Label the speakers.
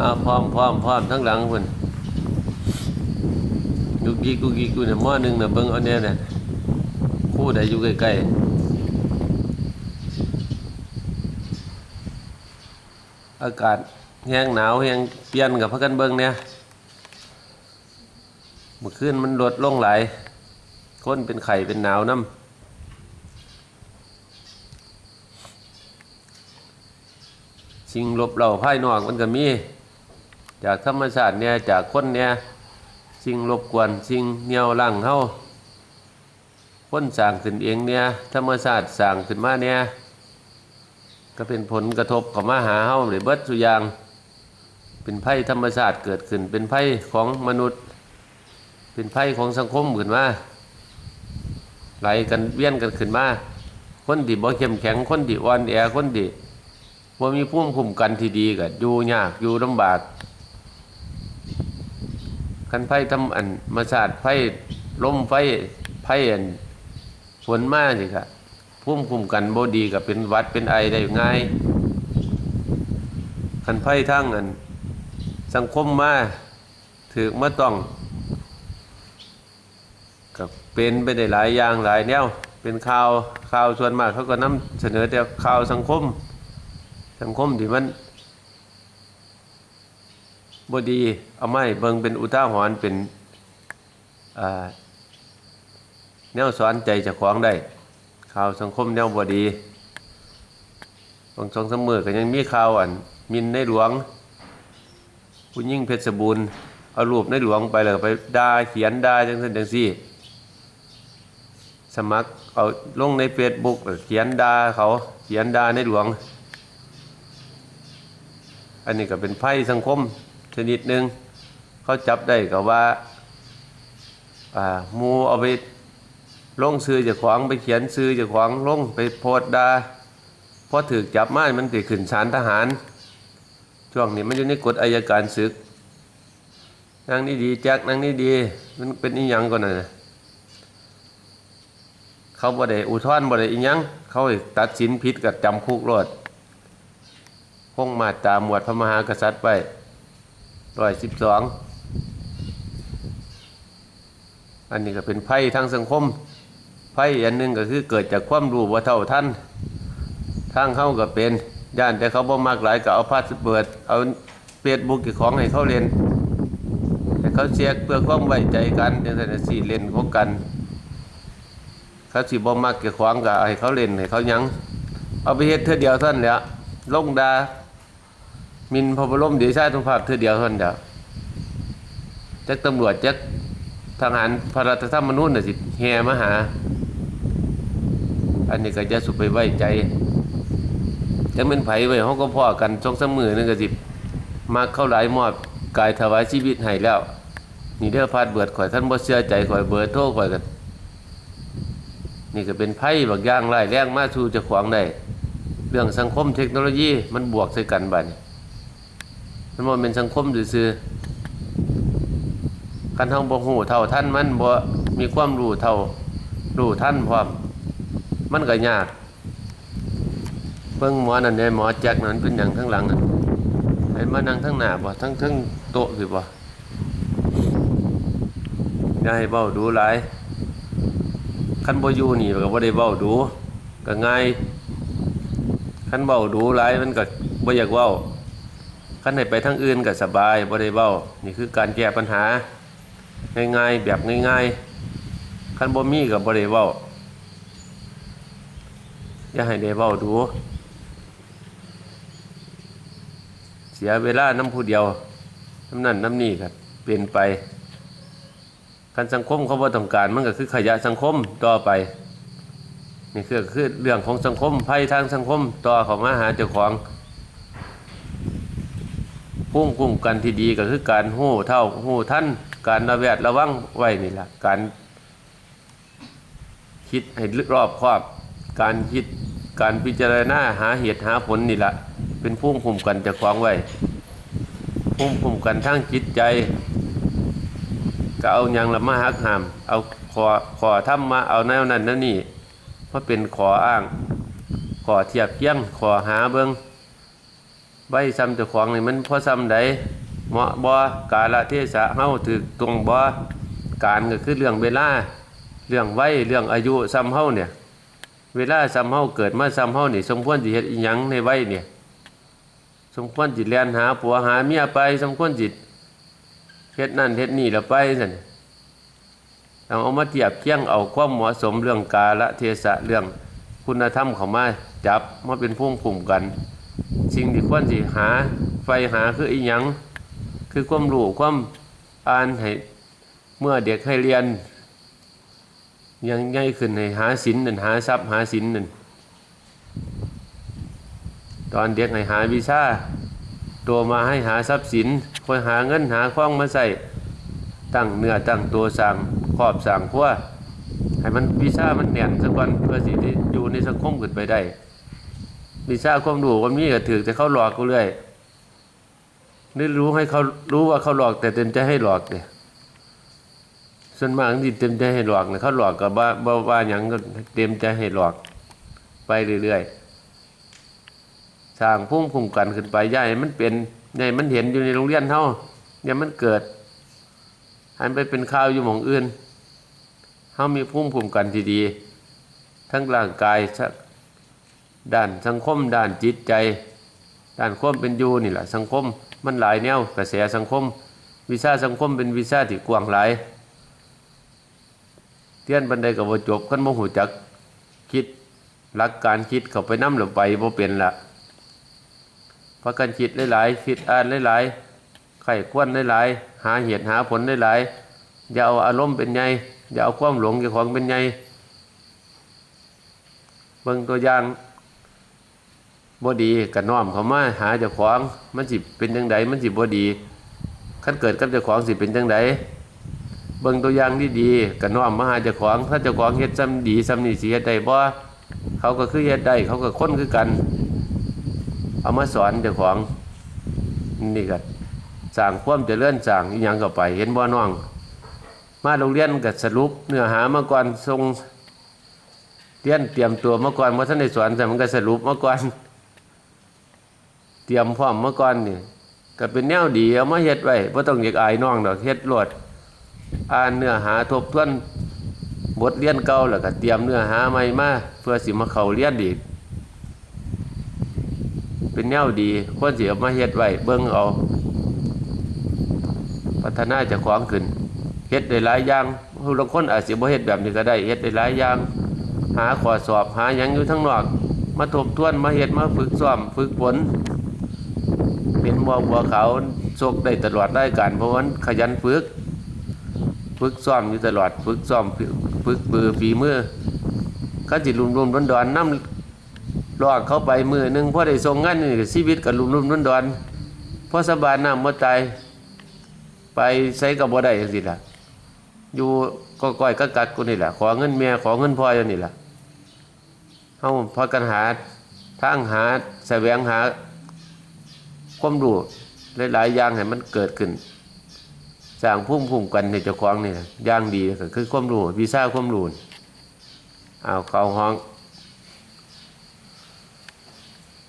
Speaker 1: อ่าพร้อมพร้อมพร้อมทั้งหลังพุ่นยุกยิกยุกยิกอยู่เนี่ยหม้อหนึ่งน่ะเบิ่งเอาแน่น่ะคู่ใดอยู่ใกล้ๆอากาศแห้งหนาวแห้งเปลี่ยนกับพักกันเบิ่งเนี่ยเมื่อคืนมันลดลงหลายคนเป็นไข้เป็นหนาวน้ำสิ่งลบเราภายนอกมันก็มี จากธรรมชาติเนี่ยจากคนเนี่ยสิ่งรบกวนสิ่งเหนียวลังเฮาคนสร้างขึ้นเองเนี่ยธรรมชาติสร้างขึ้นมาเนี่ยก็เป็นผลกระทบกับมาหาเฮาหรือเบิดสุยาง เป็นภัยธรรมชาติเกิดขึ้น เป็นภัยของมนุษย์ เป็นภัยของสังคมขึ้นมาไหลกันเวียนกันขึ้นมาคนที่บ่เข้มแข็งคนที่อ่อนแอคนที่ว่ามีภูมิคุ้มกันที่ดีก็อยู่ยากอยู่ลำบาก คันไฟทำอันมาศาสตร์ไฟลมไฟไฟอันฝนมาสิครับภูมิคุ้มกันบ่ดีก็เป็นวัดเป็นไอได้ง่ายคันไฟทั้งอัน สังคมมาถือมาต้องกับเป็นไปได้หลายอย่างหลายแนวเป็นข่าวข่าวส่วนมากเขาก็นำเสนอแต่ข่าวสังคม สังคมที่มัน บดีเอาไม่เบิงเป็นอุทาหรณ์เป็นแนวสอนใจจะคล้าของได้ ข่าวสังคมแนวบดีบางสองสามมือก็ยังมีข่าวอันมินในหลวงผู้ยิ่งเพชรบูรณ์เอารูปในหลวงไปแล้วก็ไปด่าเขียนด่าจังซั่นจังซี่สมัครเอาลงในเฟซบุ๊กเขียนด่าเขาเขียนด่าในหลวง อันนี้ก็เป็นไพ่สังคม ชนิดหนึ่งเขาจับได้ก็ว่าอ่ามูเอาไปลงซื้อจากของไปเขียนซื้อจากของลงไปโพสต์ดาพอถือจับมามันติดขึ้นศาลทหาร ช่วงนี้มันอยู่ในกฎอายการศึกนางนี่ดีแจ็คนางนี่ดี มันเป็นอีหยังก่อนนะเขาบ่ได้อุทธรณ์บ่ได้อีหยังเขาตัดสินผิดกับจำคุกรอดคงมาตามหมวดพระมหากษัตริย์ไป ร้อยสิบสองอันนี้ก็เป็นไพ่ทางสังคมไพ่อันหนึงก็คือเกิดจากความรู้ว่าเท่าท่านทางเข้าก็เป็นย่านแต่เขาบ่มากหลายก็เอาพาสเปิดเอาเฟซบุ๊กของให้เขาเรียนให้เขาเช็คเพื่อความไว้ใจกันจังซั่นน่ะสิเล่นของกันเขาสิบ่มักเกี่ยวของก็ให้เขาเล่นให้เขายังเอาไปเฮ็ดเทื่อเดียวท่านั้นแหละลงดา มินพระบรมเดชานุภาพเธอเดียวเท่านั้นเดียวจักตำรวจจักทหารพระราชธรรมนูญน่ะสิแห่มาหา อันนี้ก็จะสุไปไว้ใจจังเป็นไผไว้เฮาก็พ่อกันสองสมมือนึงก็สิมาเข้าหลายมอบกายถวายชีวิตให้แล้ว นี่เด้อพาดเบิดข่อยท่านบ่เชื่อใจข่อยเบิดโทษข่อยกันนี่ก็เป็นไพ่บางอย่างร้ายแรงมาสู่จ้าของได้ เรื่องสังคมเทคโนโลยีมันบวกใส่กันบัดนี้ มันบ่เป็นสังคมซื่อๆกันทั้งบ่ฮู้เท่าท่านมันบ่มีความรู้เท่ารู้ท่านพร้อมมันก็ยากเบิ่งหมอนั่นเนี่ยหมอแจ็คนั่นเป็นหยังทั้งหลังนั่นให้มานั่งทั้งหน้าบ่ทั้งทั้งโต๊ะคือบ่อย่าให้เว้าดูหลายคันบ่อยู่นี่ก็บ่ได้เว้าดูก็ง่ายคันเว้าดูหลายมันก็บ่อยากเว้า ขั้นให้ไปทางอื่นก็สบายบ่ได้เว้านี่คือการแก้ปัญหา ง่ายๆแบบง่ายๆขั้นบ่มีก็บ่ได้เว้าอย่าให้ได้เว้าดู เสียเวลาน้ำผู้เดียวน้ำนั่นน้ำนี่ครับเปลี่ยนไปคันสังคมเขาบ่ต้องการมันก็คือขยะสังคมต่อไปนี่คือคือเรื่องของสังคมภัยทางสังคมต่อเของมาหาเจ้าของ พุ่งกุ้มกันที่ดีก็คือการหู้เท่าหู้ท่านการระแวดระวังไว้นี่แหละการคิดให้รอบคอบ การคิดการพิจารณาหาเหตุหาผลนี่แหละเป็นพุ่งคุมกันจะคล้องไว้พุ่งคุมกันทั้งจิตใจ ก็เอาอย่างละมาหักหาม เอาขอขอทำมาเอาแนวนั้นนั่นนี่เพราะเป็นขออ้าง ขอเทียบเทียงขอหาเบิง ไว้ซ้ำเจ้าของนี่มันพอซ้ำใดเหมาะบ่กาละเทศะเฮาถูกตรงบ่การก็คือเรื่องเวลาเรื่องไว้เรื่องอายุซ้ำเฮาเนี่ยเวลาซ้ำเฮาเกิดมาซ้ำเฮานี่สมควรสิเฮ็ดอีหยังในไว้เนี่ยสมควรจิแล่นหาผัวหาเมียไปสมควรจิตเฮ็ดนั่นเฮ็ดนี่แล้วไปซั่นต้องเอามาเทียบเคียงเอาความเหมาะสมเรื่องกาละเทศะเรื่องคุณธรรมเข้ามาจับมาเป็นภูมิคุ้มกัน สิ่งที่ควรสิหาไฟหาคืออีหยังคือความรู้ความอ่านให้เมื่อเด็กให้เรียน ยังง่ายขึ้นให้หาศิลนั่นหาทรัพย์หาศิลนั่นตอนเด็กให้หาวิชาตัวมาให้หาทรัพย์สินคอยหาเงินหาข้องมาใส่ตั้งเนื้อตั้งตัวสั่งครอบสั่งพัวให้มันวิชามันแน่นสักวันเพื่อสิที่อยู่ในสังคมขึ้นไปได้ วิชาความรู้ความนี้ก็ถือแต่เขาหลอกกูเรื่อยนี่รู้ให้เขารู้ว่าเขาหลอก แต่เต็มใจให้หลอกเนี่ยส่วนมากที่เต็มใจให้หลอกเนี่ยเขาหลอกกับว่าบ่ว่าอย่างก็เต็มใจให้หลอก ไปเรื่อยๆสร้างพุ่มคุ้มกันขึ้นไปย่ายมันเป็นใหญ่มันเห็นอยู่ในโรงเรียนเท่าเนี่ยมันเกิดหันไปเป็นข่าวอยู่หมองอื่นเขามีพุ่มคุ้มกันที่ดี ทั้งร่างกาย ด้านสังคม ด้านจิตใจ ด้านความเป็นอยู่นี่แหละสังคมมันหลายแนวกระแสสังคม วิชาสังคมเป็นวิชาที่กว้างหลายเตียนบันไดกับว่าจบกันโมหูจักคิดหลักการคิดเข้าไปน้ำหรือไปบ่เป็นละเพราะการคิดหลายๆคิดอ่านหลายๆไข่ควนหลายๆหาเหตุหาผลหลายๆอย่าเอาอารมณ์เป็นไงอย่าเอาความหลงเจ้าของเป็นไงเบิ่งตัวอย่าง บ่ดีก็น้อมเขามาหาเจ้าของมันสิเป็นจังไดมันสิบ่ดีคันเกิดกับเจ้าของสิเป็นจังไดเบิ่งตัวอย่างที่ดีก็น้อมมาหาเจ้าของถ้าเจ้าของเฮ็ดซ้ำดีซ้ำนี่สิเฮ็ดได้บ่เขาก็คือเฮ็ดได้เขาก็คนคือกัน เอามาสอนเจ้าของนี่ก็สร้างความเจริญสร้างอีหยังเข้าไป เห็นบ่น้อง มาโรงเรียนก็สรุปเนื้อหามาก่อนส่งเรียนเตรียมตัวมาก่อนบ่ทันได้สอนแต่มันก็สรุปมาก่อน เตรียมพร้อมเมาก่อนนี่ก็เป็นแนวดีเอามาเฮ็ดไว้บ่ต้องอยากอายน้องดอกเฮ็ดโลดอ่านเนื้อหาทบทวนบทเรียนเก่าแล้วก็เตรียมเนื้อหาใหม่มาเพื่อสิมาเข้าเรียนอีกเป็นแนวดีควรสิเอามาเฮ็ดไว้เบิ่งเอา พัฒนาจ้าของขึ้นเฮ็ดได้หลายอย่างผู้บางคนอาจสิบ่เฮ็ดแบบนี้ก็ได้เฮ็ดได้หลายอย่าง หาข้อสอบหาหยังอยู่ทั้งนอก มาทบทวนมาเฮ็ดมาฝึกซ้อมฝึกฝน เป็นบัวบัวขาวโชคได้ตลอดได้การเพราะว่าขยันฝึกฝึกซ้อมอยู่ตลอดฝึกซ้อมฝึกปือฝีมือเขาจิตลุมรุมร้อนดอนน้ำลอกเข้าไปมือหนึงพอได้ทรงงานนี่ชีวิตกับลุมรุมร้อนดอนพอสบายน้ำมาตายไปใช้กับบ่ได้จังซี่ล่ะอยู่ก็ก้อยก็กัดกูนี่แหละขอเงินเมียขอเงินพ่ออยู่นี่แหละเฮาพากันหาทางหาแสวงหา ความรู้หลายๆอย่างให้มันเกิดขึ้นสร้างภูมิภูมิกันในเจ้าของนี่ยอย่างดีก็คือความรู้วีซ่าความรู้เอาเข้าห้อง